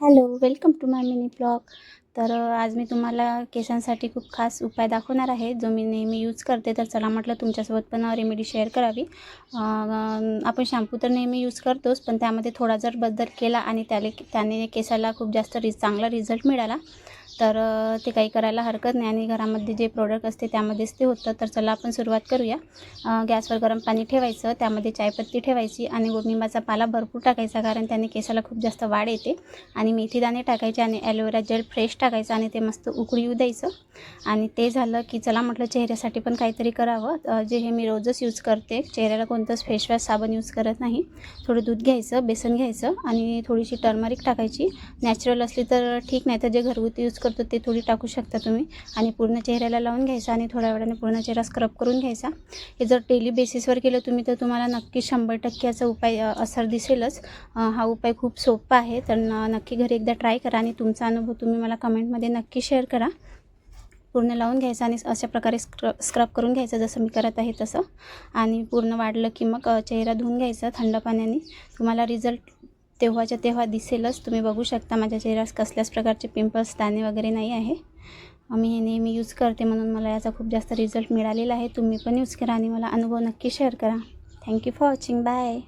Hello welcome to my mini blog. तर आज मी तुम्हाला केसांसाठी खूप खास उपाय दाखवणार आहे. जो मी नेहमी यूज करते. तर चला म्हटलं तुमच्यासोबत पण रेमेडी शेअर करावी. आपण शॅम्पू तर नेहमी यूज करतोच. पण त्यामध्ये थोडा जर बदल केला आणि त्याले त्याने केसाला खूप जास्त रिज चांगला रिझल्ट मिळाला तर ते काही करायला हरकत नाही आणि घरामध्ये जे प्रोडक्ट असते त्यामध्येच ते होतं. तर चला आपण सुरुवात करूया. गॅसवर गरम पाणी ठेवायचं त्यामध्ये चायपत्ती ठेवायची आणि गोडनिंबाचा पाला भरपूर टाकायचा कारण त्याने केसाला खूप जास्त वाढ येते. आणि मेथीदाणे टाकायचे आणि ॲलोवेरा जेल फ्रेश टाकायचं आणि ते मस्त उकळी येऊ द्यायचं. आणि ते झालं की चला म्हटलं चेहऱ्यासाठी पण काहीतरी करावं. जे हे मी रोजच यूज करते चेहऱ्याला कोणतंच फेशवॉश साबण यूज करत नाही. थोडं दूध घ्यायचं बेसन घ्यायचं आणि थोडीशी टर्मरिक टाकायची. नॅचरल असली तर ठीक नाही तर जे घरगुती यूज करतो ते थोडी टाकू शकता तुम्ही. आणि पूर्ण चेहऱ्याला लावून घ्यायचा आणि थोड्या वेळाने पूर्ण चेहरा स्क्रब करून घ्यायचा. हे जर डेली बेसिसवर केलं तुम्ही तर तुम्हाला नक्की शंभर टक्क्याचा उपाय असर दिसेलच. हा उपाय खूप सोपा आहे तर नक्की घरी एकदा ट्राय करा आणि तुमचा अनुभव तुम्ही मला कमेंटमध्ये नक्की शेअर करा. पूर्ण लावून घ्यायचं आणि अशा प्रकारे स्क्र स्क्रब करून घ्यायचं जसं मी करत आहे तसं. आणि पूर्ण वाढलं की मग चेहरा धुवून घ्यायचा थंड पाण्याने. तुम्हाला रिझल्ट तेव्हाच्या तेव्हा दिसेलच. तुम्ही बघू शकता माझ्या चेहऱ्यास कसल्याच प्रकारचे पिंपल्स दाणे वगैरे नाही आहे. मी हे नेहमी यूज करते म्हणून मला याचा खूप जास्त रिझल्ट मिळालेला आहे. तुम्ही पण यूज करा आणि मला अनुभव नक्की शेअर करा. Thank you for watching bye